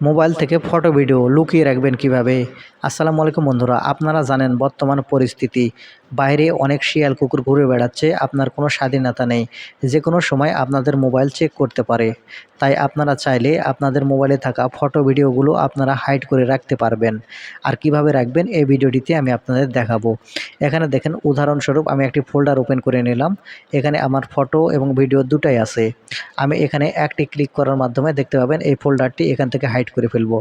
Mobile থেকে photo video লুকিয়ে রাখবেন কীভাবে? আসসালামু আলাইকুম বন্ধুরা আপনারা জানেন বর্তমান পরিস্থিতি। বাইরে অনেক শিয়াল কুকুর ঘুরে বেড়াচ্ছে, আপনার কোনো স্বাধীনতা নেই। যে কোনো সময় আপনাদের মোবাইল চেক করতে পারে। তাই আপনারা চাইলে আপনাদের মোবাইলে থাকা ফটো ভিডিওগুলো আপনারা হাইড করে রাখতে পারবেন। আর কীভাবে রাখবেন, এই ভিডিওটিতে আমি আপনাদের দেখাবো। এখানে দেখেন, উদাহরণস্বরূপ আমি একটি ফোল্ডার ওপেন করে নিলাম। এখানে আমার ফটো এবং ভিডিও দুটাই আছে। আমি এখানে একটি ক্লিক করার মাধ্যমে দেখতে পাবেন, এই ফোল্ডারটি এখান থেকে হাইড করে ফেলব।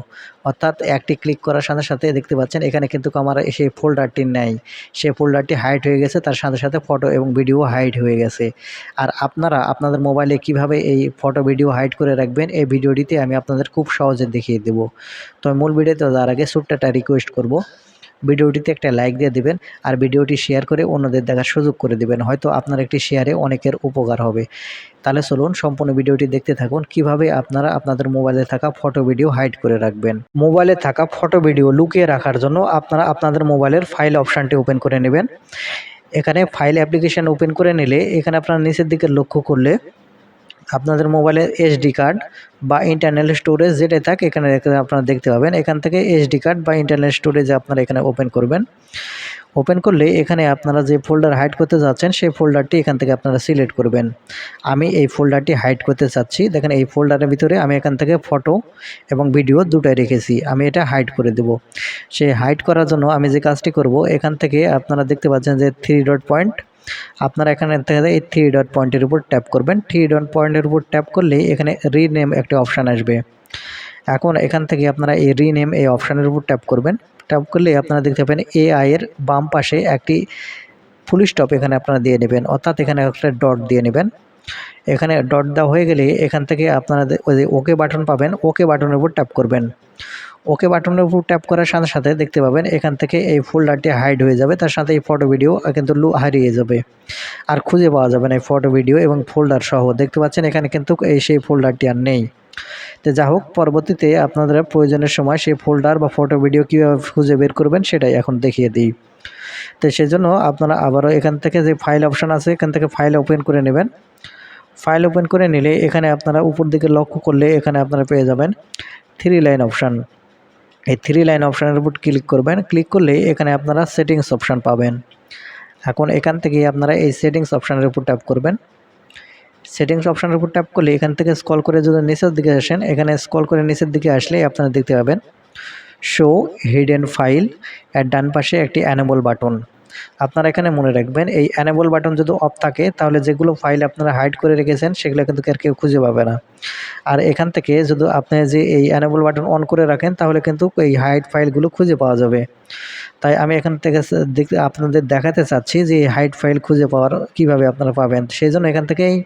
অর্থাৎ একটি ক্লিক করার সাথে সাথে দেখতে পাচ্ছেন, এখানে কিন্তু আমার সেই ফোল্ডারটি নেই। সেই ফোল্ডারটি হাইড হয়ে গেছে, তার সাথে সাথে ফটো এবং ভিডিও হাইড হয়ে গেছে। আর আপনারা আপনাদের মোবাইলে কীভাবে এই ফটো ভিডিও হাইড করে রাখবেন, এই ভিডিওটিতে আমি আপনাদের খুব সহজে দেখিয়ে দেব। তো মূল ভিডিওতে যাওয়ার আগে ছোট্ট একটা রিকোয়েস্ট করব। ভিডিওটিতে একটা লাইক দিয়ে দিবেন আর ভিডিওটি শেয়ার করে অন্যদের দেখার সুযোগ করে দিবেন। হয়তো আপনার একটি শেয়ারে অনেকের উপকার হবে। তাহলে চলুন সম্পূর্ণ ভিডিওটি দেখতে থাকুন। কীভাবে আপনারা আপনাদের মোবাইলে থাকা ফটো ভিডিও হাইড করে রাখবেন? মোবাইলে থাকা ফটো ভিডিও লুকিয়ে রাখার জন্য আপনারা আপনাদের মোবাইলের ফাইল অপশানটি ওপেন করে নেবেন। এখানে ফাইল অ্যাপ্লিকেশান ওপেন করে নিলে এখানে আপনারা নিচের দিকে লক্ষ্য করলে আপনাদের মোবাইলের এসডি কার্ড বা ইন্টারনাল স্টোরেজ যেটাই থাক এখানে আপনারা দেখতে পাবেন। এখান থেকে এসডি কার্ড বা ইন্টারনাল স্টোরেজ আপনারা এখানে ওপেন করবেন। ওপেন করলে এখানে আপনারা যে ফোল্ডার হাইড করতে যাচ্ছেন, সেই ফোল্ডারটি এখান থেকে আপনারা সিলেক্ট করবেন। আমি এই ফোল্ডারটি হাইড করতে চাচ্ছি। দেখেন এই ফোল্ডারের ভিতরে আমি এখান থেকে ফটো এবং ভিডিও দুটাই রেখেছি। আমি এটা হাইড করে দেব। সেই হাইড করার জন্য আমি যে কাজটি করব, এখান থেকে আপনারা দেখতে পাচ্ছেন যে থ্রি ডট পয়েন্ট আপনারা এখানে থেকে এই থ্রি ডট পয়েন্টের উপর ট্যাপ করবেন। থ্রি ডট পয়েন্টের উপর ট্যাপ করলেই এখানে রিনেম একটি অপশান আসবে। এখন এখান থেকে আপনারা এই রিনেম এই অপশানের উপর ট্যাপ করবেন। ট্যাপ করলে আপনারা দেখতে পাবেন এআই এর বাম পাশে একটি ফুল স্টপ এখানে আপনারা দিয়ে নেবেন। অর্থাৎ এখানে একটা ডট দিয়ে নেবেন। এখানে ডট দেওয়া হয়ে গেলে এখান থেকে আপনারা ওই ওকে বাটন পাবেন। ওকে বাটনের উপর ট্যাপ করবেন। ওকে বাটনের উপর ট্যাপ করার সাথে সাথে দেখতে পাবেন এখান থেকে এই ফোল্ডারটি হাইড হয়ে যাবে, তার সাথে এই ফটো ভিডিও কিন্তু লু হারিয়ে যাবে। আর খুঁজে পাওয়া যাবে না এই ফটো ভিডিও এবং ফোল্ডার সহ। দেখতে পাচ্ছেন এখানে কিন্তু এই সেই ফোল্ডারটি আর নেই। তো যা হোক, পরবর্তীতে আপনারা প্রয়োজনের সময় সেই ফোল্ডার বা ফটো ভিডিও কীভাবে খুঁজে বের করবেন সেটাই এখন দেখিয়ে দিই। তো সেজন্য আপনারা আবারও এখান থেকে যে ফাইল অপশান আছে, এখান থেকে ফাইল ওপেন করে নেবেন। ফাইল ওপেন করে নিলে এখানে আপনারা উপর দিকে লক্ষ্য করলে এখানে আপনারা পেয়ে যাবেন থ্রি লাইন অপশান এই থ্রি লাইন অপশানের উপর ক্লিক করবেন। ক্লিক করলে এখানে আপনারা সেটিংস অপশান পাবেন। এখন এখান থেকে আপনারা এই সেটিংস অপশানের উপর ট্যাপ করবেন। সেটিংস অপশানের উপর ট্যাপ করলে এখান থেকে স্কল করে যদি নিচের দিকে আসেন, এখানে স্কল করে নিচের দিকে আসলে আপনারা দেখতে পাবেন। শো হিডেন ফাইল এর ডান পাশে একটি অ্যানেবল বাটন আপনারা এখানে মনে রাখবেন, এই অ্যানেবল বাটন যদি অফ থাকে, তাহলে যেগুলো ফাইল আপনারা হাইড করে রেখেছেন, সেগুলো কিন্তু আর কেউ খুঁজে পাবে না। আর এখান থেকে যদি আপনি যে এই অ্যানেবল বাটন অন করে রাখেন, তাহলে কিন্তু এই হাইড ফাইলগুলো খুঁজে পাওয়া যাবে। তাই আমি এখান থেকে আপনাদের দেখাতে চাচ্ছি যে এই হাইড ফাইল খুঁজে পাওয়ার কীভাবে আপনারা পাবেন। সেই জন্য এখান থেকে এই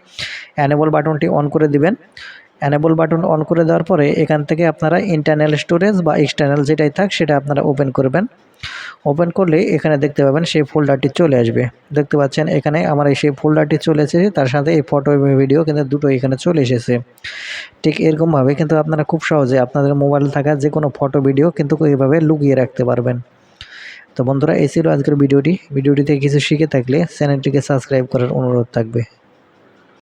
অ্যানেবল বাটনটি অন করে দিবেন। অ্যানেবল বাটন অন করে দেওয়ার পরে এখান থেকে আপনারা ইন্টারনাল স্টোরেজ বা এক্সটার্নাল যেটাই থাক, সেটা আপনারা ওপেন করবেন। ওপেন করলে এখানে দেখতে পাবেন সেই ফোল্ডারটি চলে আসবে। দেখতে পাচ্ছেন এখানে আমার এই সেই ফোল্ডারটি চলে এসেছে, তার সাথে এই ফটো এবং ভিডিও কিন্তু দুটো এখানে চলে এসেছে। ঠিক এরকমভাবে কিন্তু আপনারা খুব সহজে আপনাদের মোবাইল থাকা যে কোনো ফটো ভিডিও কিন্তু এইভাবে লুকিয়ে রাখতে পারবেন। তো বন্ধুরা, এই ছিল আজকের ভিডিওটি। ভিডিওটিতে কিছু শিখে থাকলে চ্যানেলটিকে সাবস্ক্রাইব করার অনুরোধ থাকবে।